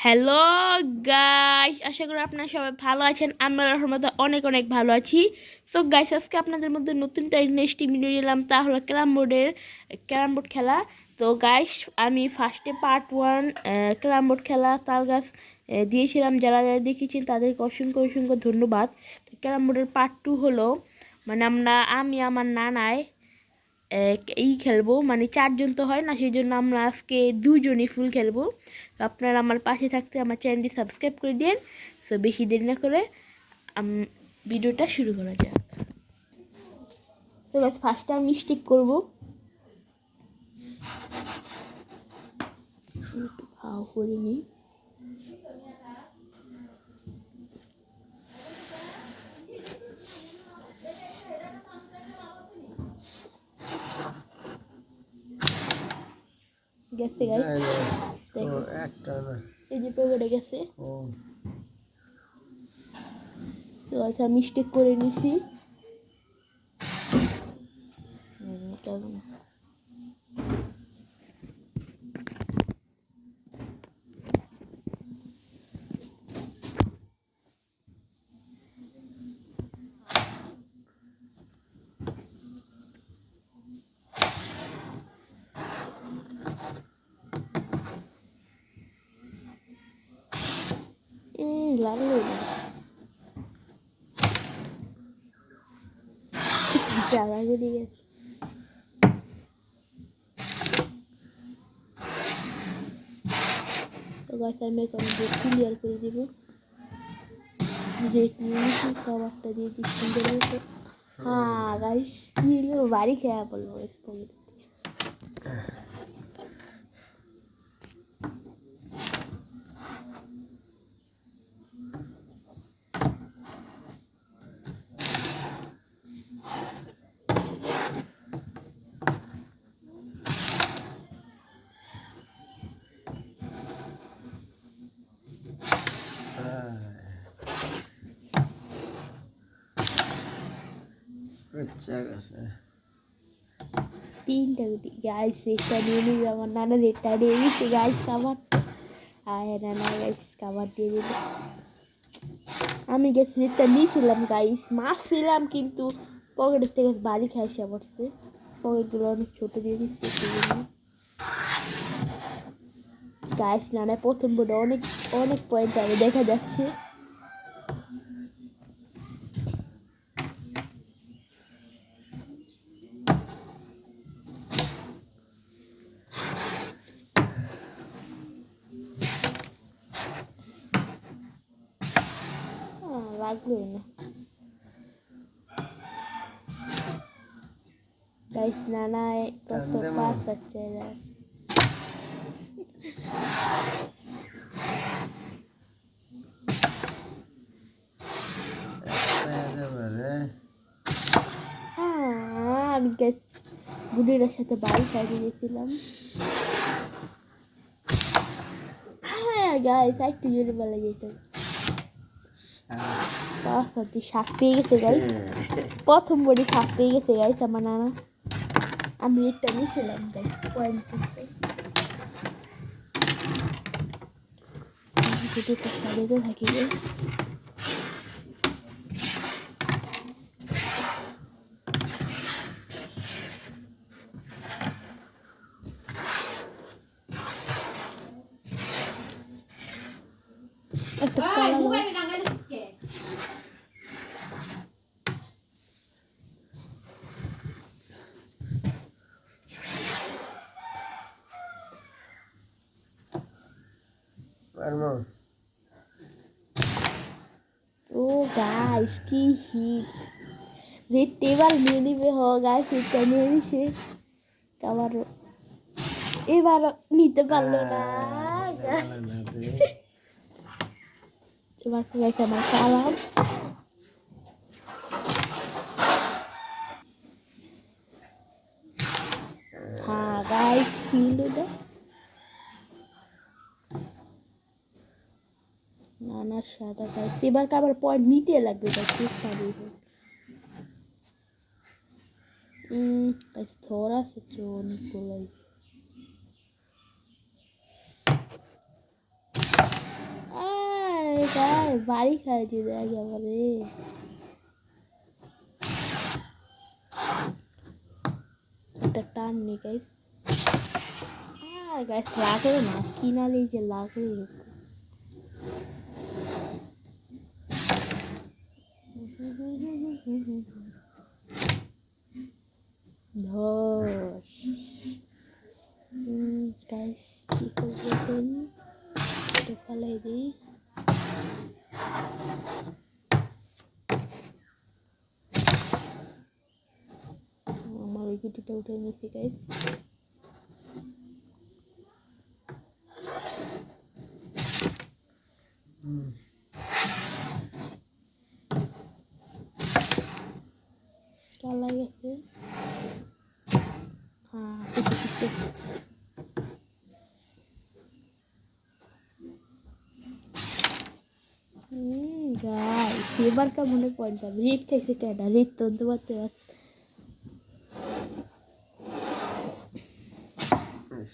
Hello guys আশা করি আপনারা সবাই ভালো আছেন। আমরা রহমতে অনেক অনেক ভালো আছি। সো গাইস আজকে আপনাদের মধ্যে নতুন নেক্সট ভিডিও নিলাম তা হলো ক্যারাম বোর্ডের, ক্যারাম বোর্ড খেলা। তো গাইস আমি ফার্স্টে পার্ট ওয়ান ক্যারাম বোর্ড খেলা তাল গাছ দিয়েছিলাম। যারা যারা দেখেছেন, তাদেরকে অসংখ্য অসংখ্য ধন্যবাদ। তো, ক্যারাম বোর্ডের পার্ট টু হলো মানে আমরা, আমি, আমার নানায় এই খেলব। মানে চারজন তো হয় না সেই জন্য আমরা আজকে দুজনই ফুল খেলব। তো আপনারা আমার পাশে থাকতে আমার চ্যানেলটি সাবস্ক্রাইব করে দিন তো বেশি দেরি না করে ভিডিওটা শুরু করা যাক। তো গাছ ফার্স্টে আমি স্টিক করব। ভাও করে নিই। গেছে গাই না, না, একটা না। এই যে পেপারে গেছে। তো আচ্ছা মিস্টেক করে নিছি। হুম, কেমন? উম, লাগল না জায়গা করে গেছে তো গাছ আমি এখন ক্লিয়ার করে দিব রেট নিয়ে কাবারটা দিয়ে দিই সুন্দর মতো হ্যাঁ গাইস কি হলো গাইস রেটটা নিয়ে নানা রেটটা গাইস খাবার নানা গাইস খাবার দিয়ে আমি গেছি রেটটা নিয়েছিলাম গাইস মাছ ছিলাম কিন্তু পকেটের থেকে বাড়ি খাইসা পড়ছে পকেটগুলো অনেক ছোট দিয়ে দিচ্ছে গাইস নানা প্রথম বোর্ডে অনেক অনেক পয়েন্ট আগে দেখা যাচ্ছে। লাগলোই না। গাইস নানা কত। পাস হচ্ছে হ্যাঁ, আমি বুড়িটার সাথে বাড়ি খাইয়ে গেছিলাম। হ্যাঁ গাইস একটু জোরে বলা যেত পাঁচ হচ্ছে শাক পেয়ে গেছে গাইস প্রথম বডি শাক পেয়ে গেছে গাইস আমার নানা আমি একটা নিয়েছিলাম গাইস পয়েন্ট করতে ভিডিওটা চালিয়ে থাকি গাইস একটা কালা পারব ও গাইস কি হিট যে টেবিল নিয়ে নিবে হ গাইস এটা নিয়ে নিছে আবার এবার নিতে পারল না guys। এবার সালাম হ্যাঁ গাইস কি হলো এটা? না না, সাদা গাইস এবার আবার পয়েন্ট নিতে লাগবে গাইস আছে থোড়া সে অনেকগুলোই বাড়ি খাইছি দেখ আমারে। একটা টান নেই গাইস আর গাইস লাগল না কিনালে যে লাগল। হতো ধস গাইস কি করব এখন এটা ফালাই দিই আমার ওই গুটিটা উঠে নিয়েছি গাইস হুম যাই সেবার কা মনে পয়েন্ট পাবে রেট খাইছে কেন রেট তো অন্ত পারতে পারছে ইস,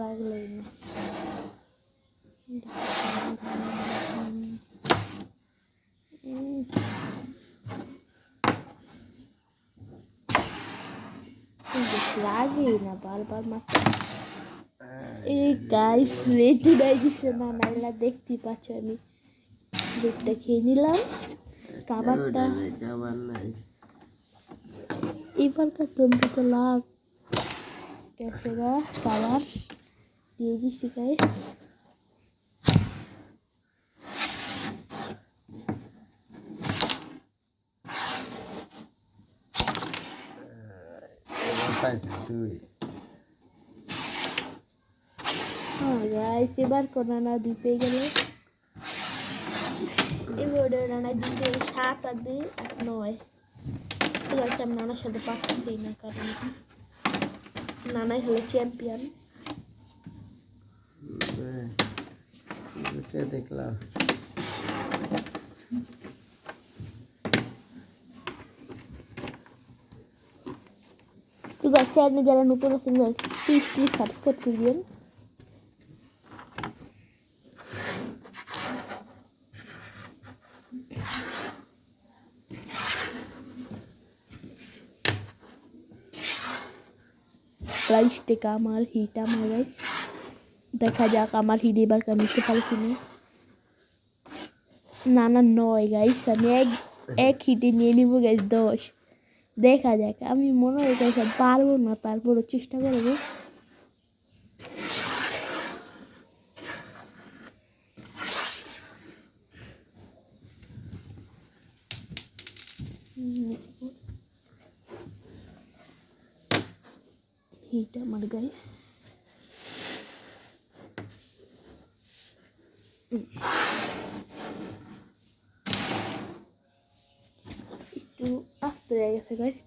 লাগলোই না উম। কিন্তু লাগেই না, বারবার মাত্র এই গাইস রেডি দিচ্ছে না নাইলা দেখতে পাচ্ছ আমি। দুধটা খেয়ে নিলাম, খাবারটা। খাবার নাই এবারকার টম্পি তো লাগ গেছে গা, খাবার। দিয়ে দিচ্ছি গাইস এবার পাইছে দুই। হ্যাঁ এবার কোনো না দুই পেয়ে গেল। এবার রানা দুই পেয়ে সাত আর দুই আট নয়। ঠিক আছে আমি নানার সাথে পারতেছি না কারণ নানাই হলো চ্যাম্পিয়ন দেখলাম। তো গাছে আপনি যারা নতুন আছেন প্লিজ প্লিজ সাবস্ক্রাইব করবেন প্রাইস আমার হিট আমার গাইস দেখা যাক আমার হিট এবার নিতে পারি না না, নয় গাইস আমি এক এক হিটে নিয়ে নিব গাইস দশ। দেখা যাক আমি মনে হয় গাইস আর পারব না তারপরও চেষ্টা করব হিট আমার গাইস একটু আস্তে হয়ে গেছে গাইস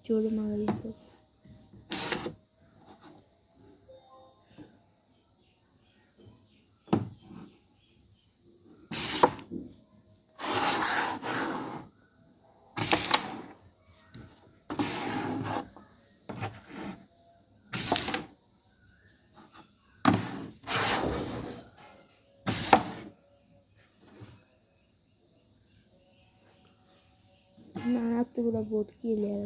তো পুরো বহুত ক্লিয়ার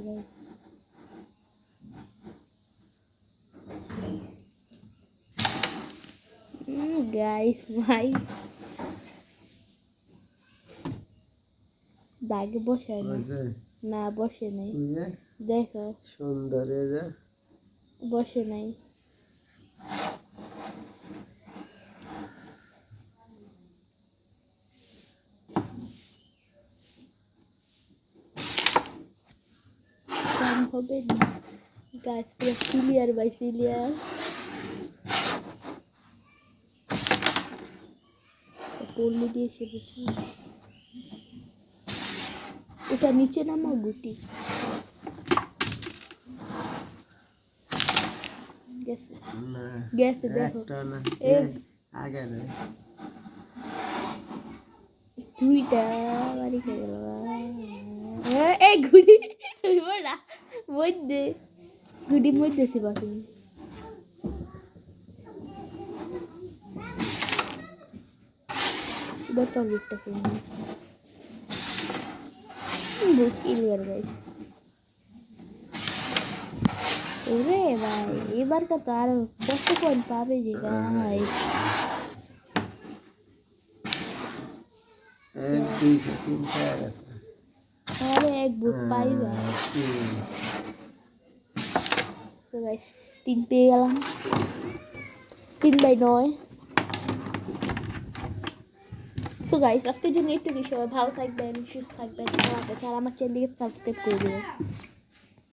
গাইস ভাই। দাগে বসে না না বসে নাই। দেখো। সুন্দর বসে নাই। হবে। না গাছ পুরো ক্লিয়ার বাই ক্লিয়ার পল্লি দিয়ে সে ওটা নিচে নামাও গুটি। গেছে। দেখো। আগে দুইটা বাড়ি খেয়ে গেল। এই বড়া মধ্যে। ঘুড়ির মধ্যে ছিল তুমি এবার চকলেটটা খেয়ে নিই ক্লিয়ার গাইস ওরে ভাই এবার কত আরও কত পয়েন্ট পাবে যে গাই এক দুইশো তিন চার আছে। আরে এক বুক পাইবা। তিন। তো গাইস তিন পেয়ে গেলাম তিন বাই নয় সো গাইস আজকের জন্য একটু সবাই ভালো থাকবেন সুস্থ থাকবেন আমার কাছে আর আমার চ্যানেলকে সাবস্ক্রাইব করে দেবেন